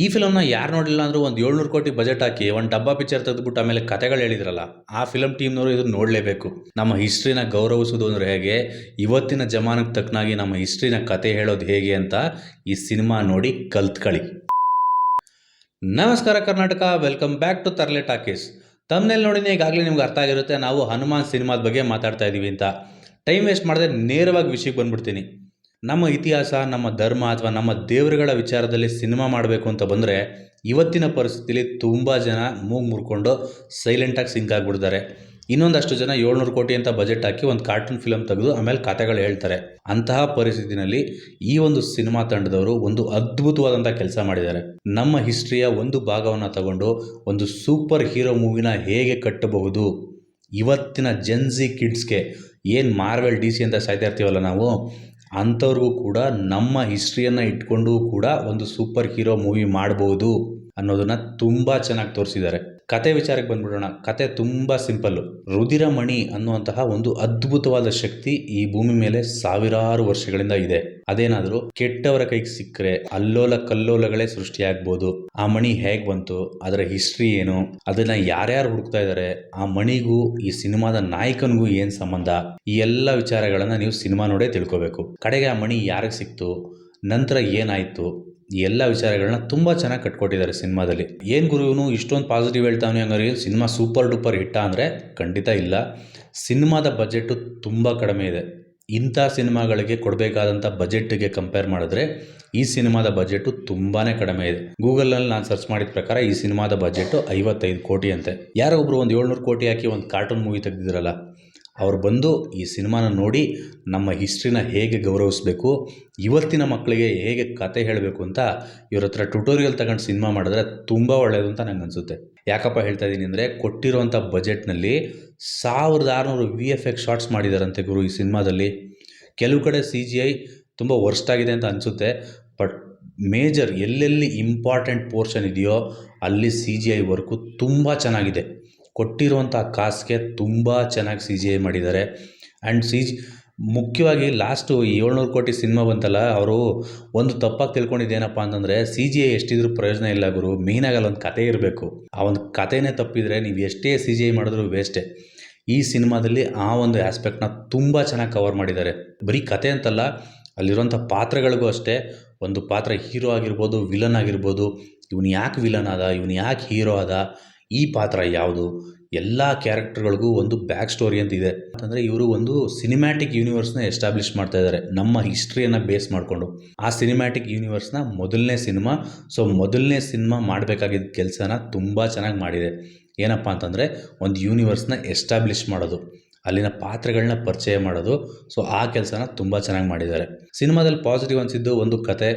ಈ ಫಿಲಮ್ನ ಯಾರು ನೋಡಿಲ್ಲ ಅಂದರೂ ಒಂದು ಏಳ್ನೂರು ಕೋಟಿ ಬಜೆಟ್ ಹಾಕಿ ಒಂದು ಡಬ್ಬ ಪಿಕ್ಚರ್ ತೆಗೆದುಬಿಟ್ಟು ಆಮೇಲೆ ಕತೆಗಳು ಹೇಳಿದ್ರಲ್ಲ, ಆ ಫಿಲಮ್ ಟೀಮ್ನವರು ಇದನ್ನು ನೋಡಲೇಬೇಕು. ನಮ್ಮ ಹಿಸ್ಟ್ರಿನ ಗೌರವಿಸೋದು ಅಂದರೆ ಹೇಗೆ, ಇವತ್ತಿನ ಜಮಾನಕ್ಕೆ ತಕ್ಕನಾಗಿ ನಮ್ಮ ಹಿಸ್ಟ್ರಿನ ಕತೆ ಹೇಳೋದು ಹೇಗೆ ಅಂತ ಈ ಸಿನಿಮಾ ನೋಡಿ ಕಲ್ತ್ಕಳಿ. ನಮಸ್ಕಾರ Karnataka welcome back to Tarle talkies. ತಮ್ಮನೇಲಿ ನೋಡಿನೇ ಈಗಾಗಲೇ ನಿಮ್ಗೆ ಅರ್ಥ ಆಗಿರುತ್ತೆ, ನಾವು ಹನುಮಾನ್ ಸಿನಿಮಾದ ಬಗ್ಗೆ ಮಾತಾಡ್ತಾ ಇದ್ದೀವಿ ಅಂತ. ಟೈಮ್ ವೇಸ್ಟ್ ಮಾಡದೆ ನೇರವಾಗಿ ವಿಷಯಕ್ಕೆ ಬಂದ್ಬಿಡ್ತೀನಿ. ನಮ್ಮ ಇತಿಹಾಸ, ನಮ್ಮ ಧರ್ಮ ಅಥವಾ ನಮ್ಮ ದೇವರುಗಳ ವಿಚಾರದಲ್ಲಿ ಸಿನಿಮಾ ಮಾಡಬೇಕು ಅಂತ ಬಂದರೆ ಇವತ್ತಿನ ಪರಿಸ್ಥಿತಿಲಿ ತುಂಬ ಜನ ಮೂಗು ಮುರ್ಕೊಂಡು ಸೈಲೆಂಟಾಗಿ ಸಿಂಕ್ ಆಗಿಬಿಡ್ತಾರೆ. ಇನ್ನೊಂದಷ್ಟು ಜನ ಏಳ್ನೂರು ಕೋಟಿ ಅಂತ ಬಜೆಟ್ ಹಾಕಿ ಒಂದು ಕಾರ್ಟೂನ್ ಫಿಲಮ್ ತೆಗೆದು ಆಮೇಲೆ ಕತೆಗಳು ಹೇಳ್ತಾರೆ. ಅಂತಹ ಪರಿಸ್ಥಿತಿನಲ್ಲಿ ಈ ಒಂದು ಸಿನಿಮಾ ತಂಡದವರು ಒಂದು ಅದ್ಭುತವಾದಂಥ ಕೆಲಸ ಮಾಡಿದ್ದಾರೆ. ನಮ್ಮ ಹಿಸ್ಟ್ರಿಯ ಒಂದು ಭಾಗವನ್ನು ತಗೊಂಡು ಒಂದು ಸೂಪರ್ ಹೀರೋ ಮೂವಿನ ಹೇಗೆ ಕಟ್ಟಬಹುದು? ಇವತ್ತಿನ ಜೆನ್ಸಿ ಕಿಡ್ಸ್ಗೆ ಏನು ಮಾರ್ವೆಲ್ ಡಿ ಸಿ ಅಂತ ಸಾಯ್ತಾ ಇರ್ತೀವಲ್ಲ ನಾವು? ಅಂಥವ್ರಿಗೂ ಕೂಡ ನಮ್ಮ ಹಿಸ್ಟ್ರಿಯನ್ನು ಇಟ್ಕೊಂಡು ಕೂಡ ಒಂದು ಸೂಪರ್ ಹೀರೋ ಮೂವಿ ಮಾಡ್ಬೋದು ಅನ್ನೋದನ್ನು ತುಂಬ ಚೆನ್ನಾಗಿ ತೋರಿಸಿದ್ದಾರೆ. ಕತೆ ವಿಚಾರಕ್ಕೆ ಬಂದ್ಬಿಡೋಣ. ಕತೆ ತುಂಬ ಸಿಂಪಲ್ಲು. ರುದಿರಮಣಿ ಅನ್ನುವಂತಹ ಒಂದು ಅದ್ಭುತವಾದ ಶಕ್ತಿ ಈ ಭೂಮಿ ಮೇಲೆ ಸಾವಿರಾರು ವರ್ಷಗಳಿಂದ ಇದೆ. ಅದೇನಾದರೂ ಕೆಟ್ಟವರ ಕೈಗೆ ಸಿಕ್ಕರೆ ಅಲ್ಲೋಲ ಕಲ್ಲೋಲಗಳೇ ಸೃಷ್ಟಿಯಾಗ್ಬೋದು. ಆ ಮಣಿ ಹೇಗೆ ಬಂತು, ಅದರ ಹಿಸ್ಟ್ರಿ ಏನು, ಅದನ್ನ ಯಾರ್ಯಾರು ಹುಡುಕ್ತಾ ಇದ್ದಾರೆ ಆ ಮಣಿಗೂ, ಈ ಸಿನಿಮಾದ ನಾಯಕನಿಗೂ ಏನು ಸಂಬಂಧ? ಈ ಎಲ್ಲ ವಿಚಾರಗಳನ್ನು ನೀವು ಸಿನಿಮಾ ನೋಡೇ ತಿಳ್ಕೋಬೇಕು. ಕಡೆಗೆ ಆ ಮಣಿ ಯಾರಿಗೆ ಸಿಕ್ತು, ನಂತರ ಏನಾಯ್ತು ಎಲ್ಲ ವಿಚಾರಗಳನ್ನ ತುಂಬ ಚೆನ್ನಾಗಿ ಕಟ್ಕೊಟ್ಟಿದ್ದಾರೆ ಸಿನಿಮಾದಲ್ಲಿ. ಏನು ಗುರು ಇವನು ಇಷ್ಟೊಂದು ಪಾಸಿಟಿವ್ ಹೇಳ್ತಾವನೆ ಹಂಗಾರೆ ಸಿನಿಮಾ ಸೂಪರ್ ಡೂಪರ್ ಹಿಟ್ಟ ಅಂದರೆ ಖಂಡಿತ ಇಲ್ಲ. ಸಿನಿಮಾದ ಬಜೆಟ್ಟು ತುಂಬ ಕಡಿಮೆ ಇದೆ. ಇಂಥ ಸಿನಿಮಾಗಳಿಗೆ ಕೊಡಬೇಕಾದಂಥ ಬಜೆಟ್ಗೆ ಕಂಪೇರ್ ಮಾಡಿದ್ರೆ ಈ ಸಿನಿಮಾದ ಬಜೆಟ್ಟು ತುಂಬಾ ಕಡಿಮೆ ಇದೆ. ಗೂಗಲಲ್ಲಿ ನಾನು ಸರ್ಚ್ ಮಾಡಿದ ಪ್ರಕಾರ ಈ ಸಿನಿಮಾದ ಬಜೆಟ್ಟು ಐವತ್ತೈದು ಕೋಟಿ ಅಂತೆ. ಯಾರೋ ಒಬ್ರು ಒಂದು ಏಳ್ನೂರು ಕೋಟಿ ಹಾಕಿ ಒಂದು ಕಾರ್ಟೂನ್ ಮೂವಿ ತೆಗೆದಿದ್ರಲ್ಲ ಅವ್ರು ಬಂದು ಈ ಸಿನಿಮಾನ ನೋಡಿ ನಮ್ಮ ಹಿಸ್ಟ್ರಿನ ಹೇಗೆ ಗೌರವಿಸಬೇಕು, ಇವತ್ತಿನ ಮಕ್ಕಳಿಗೆ ಹೇಗೆ ಕತೆ ಹೇಳಬೇಕು ಅಂತ ಇವ್ರ ಹತ್ರ ಟ್ಯುಟೋರಿಯಲ್ ತಗೊಂಡು ಸಿನಿಮಾ ಮಾಡಿದ್ರೆ ತುಂಬ ಒಳ್ಳೆಯದು ಅಂತ ನಂಗೆ ಅನಿಸುತ್ತೆ. ಯಾಕಪ್ಪ ಹೇಳ್ತಾ ಇದ್ದೀನಿ ಅಂದರೆ ಕೊಟ್ಟಿರುವಂಥ ಬಜೆಟ್ನಲ್ಲಿ ಸಾವಿರದ ಆರುನೂರು ವಿ ಎಫ್ ಎಕ್ಸ್ ಶಾರ್ಟ್ಸ್ ಮಾಡಿದಾರಂತೆ ಗುರು ಈ ಸಿನಿಮಾದಲ್ಲಿ. ಕೆಲವು ಕಡೆ ಸಿ ಜಿ ಐ ತುಂಬ ವರ್ಸ್ಟ್ ಆಗಿದೆ ಅಂತ ಅನಿಸುತ್ತೆ ಬಟ್ ಮೇಜರ್ ಎಲ್ಲೆಲ್ಲಿ ಇಂಪಾರ್ಟೆಂಟ್ ಪೋರ್ಷನ್ ಇದೆಯೋ ಅಲ್ಲಿ ಸಿ ಜಿ ಐ ವರ್ಕು ತುಂಬ ಚೆನ್ನಾಗಿದೆ. ಕೊಟ್ಟಿರುವಂಥ ಕಾಸಿಗೆ ತುಂಬ ಚೆನ್ನಾಗಿ ಸಿ ಜಿ ಐ ಮಾಡಿದ್ದಾರೆ. ಆ್ಯಂಡ್ ಸಿ ಜಿ ಮುಖ್ಯವಾಗಿ ಲಾಸ್ಟು ಏಳ್ನೂರು ಕೋಟಿ ಸಿನಿಮಾ ಬಂತಲ್ಲ, ಅವರು ಒಂದು ತಪ್ಪಾಗಿ ತಿಳ್ಕೊಂಡಿದ್ದೇನಪ್ಪ ಅಂತಂದರೆ, ಸಿ ಜಿ ಐ ಎಷ್ಟಿದ್ರೂ ಪ್ರಯೋಜನ ಇಲ್ಲ ಗುರು ಮೇಯ್ನಾಗಿ ಅಲ್ಲೊಂದು ಕತೆ ಇರಬೇಕು. ಆ ಒಂದು ಕತೆನೇ ತಪ್ಪಿದರೆ ನೀವು ಎಷ್ಟೇ ಸಿ ಜಿ ಐ ಮಾಡಿದ್ರು ವೇಸ್ಟೇ ಈ ಸಿನಿಮಾದಲ್ಲಿ ಆ ಒಂದು ಆಸ್ಪೆಕ್ಟ್ನ ತುಂಬ ಚೆನ್ನಾಗಿ ಕವರ್ ಮಾಡಿದ್ದಾರೆ. ಬರೀ ಕತೆ ಅಂತಲ್ಲ, ಅಲ್ಲಿರುವಂಥ ಪಾತ್ರಗಳಿಗೂ ಅಷ್ಟೇ, ಒಂದು ಪಾತ್ರ ಹೀರೋ ಆಗಿರ್ಬೋದು ವಿಲನ್ ಆಗಿರ್ಬೋದು, ಇವನು ಯಾಕೆ ವಿಲನ್ ಆದ, ಇವನು ಯಾಕೆ ಹೀರೋ ಆದ ಈ ಪಾತ್ರ ಯಾವುದು? ಎಲ್ಲ ಕ್ಯಾರೆಕ್ಟರ್ಗಳಿಗೂ ಒಂದು ಬ್ಯಾಕ್ ಸ್ಟೋರಿ ಅಂತ ಇದೆ. ಅಂತಂದರೆ ಇವರು ಒಂದು ಸಿನಿಮ್ಯಾಟಿಕ್ ಯೂನಿವರ್ಸ್ನ ಎಸ್ಟಾಬ್ಲಿಷ್ ಮಾಡ್ತಾ ಇದ್ದಾರೆ ನಮ್ಮ ಹಿಸ್ಟ್ರಿಯನ್ನು ಬೇಸ್ ಮಾಡಿಕೊಂಡು. ಆ ಸಿನಿಮ್ಯಾಟಿಕ್ ಯೂನಿವರ್ಸ್ನ ಮೊದಲನೇ ಸಿನಿಮಾ ಸೊ ಮೊದಲನೇ ಸಿನಿಮಾ ಮಾಡಬೇಕಾಗಿದ್ದ ಕೆಲಸನ ತುಂಬ ಚೆನ್ನಾಗಿ ಮಾಡಿದೆ. ಏನಪ್ಪ ಅಂತಂದರೆ, ಒಂದು ಯೂನಿವರ್ಸ್ನ ಎಸ್ಟಾಬ್ಲಿಷ್ ಮಾಡೋದು. ಅಲ್ಲಿನ ಪಾತ್ರಗಳನ್ನ ಪರಿಚಯ ಮಾಡೋದು. ಸೊ ಆ ಕೆಲಸನ ತುಂಬ ಚೆನ್ನಾಗಿ ಮಾಡಿದ್ದಾರೆ. ಸಿನಿಮಾದಲ್ಲಿ ಪಾಸಿಟಿವ್ ಅನಿಸಿದ್ದು ಒಂದು ಕತೆ,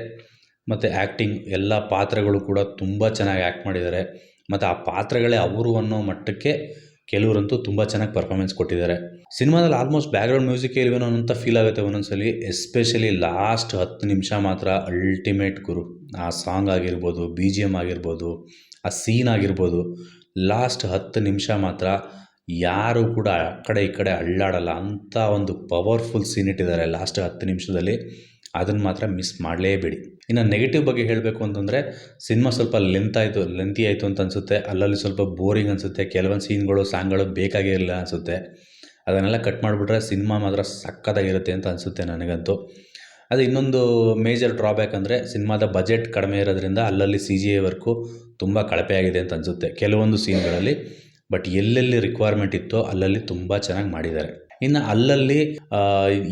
ಮತ್ತು ಆ್ಯಕ್ಟಿಂಗ್ ಎಲ್ಲ ಪಾತ್ರಗಳು ಕೂಡ ತುಂಬ ಚೆನ್ನಾಗಿ ಆ್ಯಕ್ಟ್ ಮಾಡಿದ್ದಾರೆ. ಮತ್ತು ಆ ಪಾತ್ರಗಳೇ ಅವರು ಅನ್ನೋ ಮಟ್ಟಕ್ಕೆ ಕೆಲವರಂತೂ ತುಂಬ ಚೆನ್ನಾಗಿ ಪರ್ಫಾಮೆನ್ಸ್ ಕೊಟ್ಟಿದ್ದಾರೆ. ಸಿನಿಮಾದಲ್ಲಿ ಆಲ್ಮೋಸ್ಟ್ ಬ್ಯಾಕ್ಗ್ರೌಂಡ್ ಮ್ಯೂಸಿಕ್ ಇಲ್ವೇನೋ ಅಂತ ಫೀಲ್ ಆಗುತ್ತೆ ಒಂದೊಂದ್ಸಲಿ ಎಸ್ಪೆಷಲಿ ಲಾಸ್ಟ್ ಹತ್ತು ನಿಮಿಷ ಮಾತ್ರ ಅಲ್ಟಿಮೇಟ್ ಗುರು. ಆ ಸಾಂಗ್ ಆಗಿರ್ಬೋದು ಬಿ ಜಿ ಎಂ ಆಗಿರ್ಬೋದು, ಆ ಸೀನ್ ಆಗಿರ್ಬೋದು ಲಾಸ್ಟ್ ಹತ್ತು ನಿಮಿಷ ಮಾತ್ರ ಯಾರೂ ಕೂಡ ಆ ಕಡೆ ಈ ಕಡೆ ಅಳ್ಳಾಡಲ್ಲ. ಅಂಥ ಒಂದು ಪವರ್ಫುಲ್ ಸೀನ್ ಇಟ್ಟಿದ್ದಾರೆ ಲಾಸ್ಟ್ ಹತ್ತು ನಿಮಿಷದಲ್ಲಿ. ಅದನ್ನು ಮಾತ್ರ ಮಿಸ್ ಮಾಡಲೇಬೇಡಿ. ಇನ್ನು ನೆಗೆಟಿವ್ ಬಗ್ಗೆ ಹೇಳಬೇಕು ಅಂತಂದರೆ ಸಿನಿಮಾ ಸ್ವಲ್ಪ ಲೆಂತ್ ಆಯಿತು ಲೆಂತಿ ಆಯಿತು ಅಂತ ಅನಿಸುತ್ತೆ. ಅಲ್ಲಲ್ಲಿ ಸ್ವಲ್ಪ ಬೋರಿಂಗ್ ಅನಿಸುತ್ತೆ. ಕೆಲವೊಂದು ಸೀನ್ಗಳು ಸಾಂಗ್ಗಳು ಬೇಕಾಗಿರಲಿಲ್ಲ ಅನಿಸುತ್ತೆ. ಅದನ್ನೆಲ್ಲ ಕಟ್ ಮಾಡಿಬಿಟ್ರೆ ಸಿನಿಮಾ ಮಾತ್ರ ಸಕ್ಕತ್ತಾಗಿರುತ್ತೆ ಅಂತ ಅನಿಸುತ್ತೆ ನನಗಂತೂ. ಅದು ಇನ್ನೊಂದು ಮೇಜರ್ ಡ್ರಾಬ್ಯಾಕ್ ಅಂದರೆ ಸಿನಿಮಾದ ಬಜೆಟ್ ಕಡಿಮೆ ಇರೋದ್ರಿಂದ ಅಲ್ಲಲ್ಲಿ ಸಿ ಜಿ ಐ ವರ್ಕು ತುಂಬ ಕಳಪೆ ಆಗಿದೆ ಅಂತ ಅನಿಸುತ್ತೆ. ಕೆಲವೊಂದು ಸೀನ್ಗಳಲ್ಲಿ ಬಟ್ ಎಲ್ಲೆಲ್ಲಿ ರಿಕ್ವೈರ್ಮೆಂಟ್ ಇತ್ತೋ ಅಲ್ಲಲ್ಲಿ ತುಂಬ ಚೆನ್ನಾಗಿ ಮಾಡಿದ್ದಾರೆ. ಇನ್ನು ಅಲ್ಲಲ್ಲಿ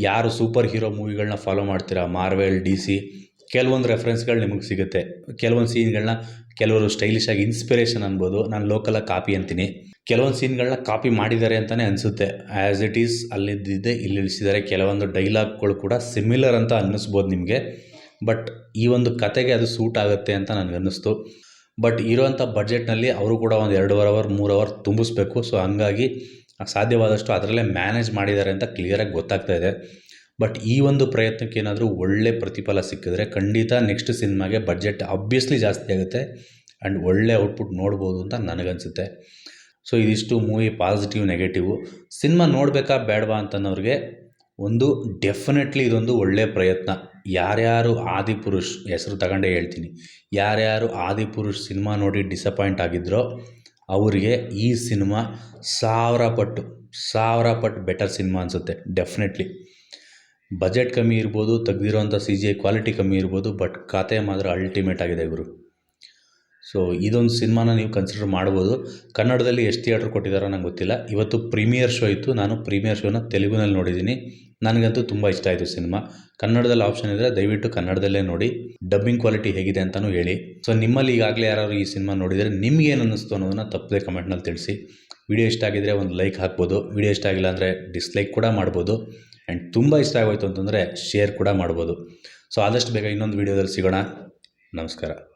ಯಾರು ಸೂಪರ್ ಹೀರೋ ಮೂವಿಗಳನ್ನ ಫಾಲೋ ಮಾಡ್ತೀರಾ? ಮಾರ್ವೆಲ್, ಡಿ ಸಿ, ಕೆಲವೊಂದು ರೆಫರೆನ್ಸ್ಗಳು ನಿಮಗೆ ಸಿಗುತ್ತೆ. ಕೆಲವೊಂದು ಸೀನ್ಗಳನ್ನ ಕೆಲವರು ಸ್ಟೈಲಿಶ್ ಆಗಿ ಇನ್ಸ್ಪಿರೇಷನ್ ಅನ್ಬೋದು. ನಾನು ಲೋಕಲಾಗಿ ಕಾಪಿ ಅಂತೀನಿ. ಕೆಲವೊಂದು ಸೀನ್ಗಳನ್ನ ಕಾಪಿ ಮಾಡಿದ್ದಾರೆ ಅಂತಲೇ ಅನಿಸುತ್ತೆ. ಆ್ಯಸ್ ಇಟ್ ಈಸ್ ಅಲ್ಲಿದ್ದಿದ್ದೆ, ಇಲ್ಲಿ ಇಳಿಸಿದ್ದಾರೆ ಕೆಲವೊಂದು ಡೈಲಾಗ್ಗಳು ಕೂಡ ಸಿಮಿಲರ್ ಅಂತ ಅನ್ನಿಸ್ಬೋದು ನಿಮಗೆ. ಬಟ್ ಈ ಒಂದು ಕತೆಗೆ ಅದು ಸೂಟ್ ಆಗುತ್ತೆ ಅಂತ ನನಗನ್ನಿಸ್ತು ಬಟ್ ಇರೋವಂಥ ಬಜೆಟ್ನಲ್ಲಿ ಅವರು ಕೂಡ ಒಂದು ಎರಡೂವರೆ ಅವರ್ ಮೂರು ಅವರ್ ತುಂಬಿಸ್ಬೇಕು. ಸೊ ಹಂಗಾಗಿ ಸಾಧ್ಯವಾದಷ್ಟು ಅದರಲ್ಲೇ ಮ್ಯಾನೇಜ್ ಮಾಡಿದ್ದಾರೆ ಅಂತ ಕ್ಲಿಯರಾಗಿ ಗೊತ್ತಾಗ್ತಾ ಇದೆ. ಬಟ್ ಈ ಒಂದು ಪ್ರಯತ್ನಕ್ಕೆ ಏನಾದರೂ ಒಳ್ಳೆ ಪ್ರತಿಫಲ ಸಿಕ್ಕಿದ್ರೆ ಖಂಡಿತ ನೆಕ್ಸ್ಟ್ ಸಿನಿಮಾಗೆ ಬಜೆಟ್ ಅಬ್ವಿಯಸ್ಲಿ ಜಾಸ್ತಿ ಆಗುತ್ತೆ ಆ್ಯಂಡ್ ಒಳ್ಳೆ ಔಟ್ಪುಟ್ ನೋಡ್ಬೋದು ಅಂತ ನನಗನ್ಸುತ್ತೆ. ಸೊ ಇದಿಷ್ಟು ಮೂವಿ ಪಾಸಿಟಿವ್ ನೆಗೆಟಿವು ಸಿನಿಮಾ ನೋಡಬೇಕಾ ಬೇಡವಾ ಅಂತನ್ನೋರಿಗೆ ಒಂದು ಡೆಫಿನೆಟ್ಲಿ ಇದೊಂದು ಒಳ್ಳೆಯ ಪ್ರಯತ್ನ. ಯಾರ್ಯಾರು ಆದಿಪುರುಷ್, ಹೆಸರು ತಗೊಂಡೇ ಹೇಳ್ತೀನಿ. ಯಾರ್ಯಾರು ಆದಿಪುರುಷ್ ಸಿನಿಮಾ ನೋಡಿ ಡಿಸಪಾಯಿಂಟ್ ಆಗಿದ್ರೋ ಅವರಿಗೆ ಈ ಸಿನಿಮಾ ಸಾವಿರ ಪಟ್ಟು ಸಾವಿರ ಪಟ್ಟು ಬೆಟರ್ ಸಿನಿಮಾ ಅನಿಸುತ್ತೆ ಡೆಫಿನೆಟ್ಲಿ ಬಜೆಟ್ ಕಮ್ಮಿ ಇರ್ಬೋದು ತೆಗ್ದಿರೋಂಥ ಸಿ ಜಿ ಐ ಕ್ವಾಲಿಟಿ ಕಮ್ಮಿ ಇರ್ಬೋದು ಬಟ್ ಕತೆ ಮಾತ್ರ ಅಲ್ಟಿಮೇಟ್ ಆಗಿದೆ ಇವರು ಸೊ ಇದೊಂದು ಸಿನಿಮಾನ ನೀವು ಕನ್ಸಿಡರ್ ಮಾಡ್ಬೋದು. ಕನ್ನಡದಲ್ಲಿ ಎಷ್ಟು ಥಿಯೇಟ್ರ್ ಕೊಟ್ಟಿದ್ದಾರೋ ನಂಗೆ ಗೊತ್ತಿಲ್ಲ. ಇವತ್ತು ಪ್ರೀಮಿಯರ್ ಶೋ ಇತ್ತು, ನಾನು ಪ್ರೀಮಿಯರ್ ಶೋನ ತೆಲುಗುನಲ್ಲಿ ನೋಡಿದ್ದೀನಿ. ನನಗಂತೂ ತುಂಬ ಇಷ್ಟ ಆಯಿತು ಸಿನಿಮಾ. ಕನ್ನಡದಲ್ಲಿ ಆಪ್ಷನ್ ಇದ್ದರೆ ದಯವಿಟ್ಟು ಕನ್ನಡದಲ್ಲೇ ನೋಡಿ. ಡಬ್ಬಿಂಗ್ ಕ್ವಾಲಿಟಿ ಹೇಗಿದೆ ಅಂತಲೂ ಹೇಳಿ. ಸೊ ನಿಮ್ಮಲ್ಲಿ ಈಗಾಗಲೇ ಯಾರಾದರೂ ಈ ಸಿನಿಮಾ ನೋಡಿದರೆ ನಿಮ್ಗೆ ಏನು ಅನ್ನಿಸ್ತು ಅನ್ನೋದನ್ನು ತಪ್ಪದೆ ಕಮೆಂಟ್ನಲ್ಲಿ ತಿಳಿಸಿ. ವಿಡಿಯೋ ಇಷ್ಟ ಆಗಿದ್ದರೆ ಒಂದು ಲೈಕ್ ಹಾಕ್ಬೋದು. ವಿಡಿಯೋ ಇಷ್ಟ ಆಗಿಲ್ಲ ಅಂದರೆ ಡಿಸ್ಲೈಕ್ ಕೂಡ ಮಾಡ್ಬೋದು. ಆ್ಯಂಡ್ ತುಂಬ ಇಷ್ಟ ಆಗೋಯ್ತು ಅಂತಂದರೆ ಶೇರ್ ಕೂಡ ಮಾಡ್ಬೋದು. ಸೊ ಆದಷ್ಟು ಬೇಗ ಇನ್ನೊಂದು ವೀಡಿಯೋದಲ್ಲಿ ಸಿಗೋಣ. ನಮಸ್ಕಾರ.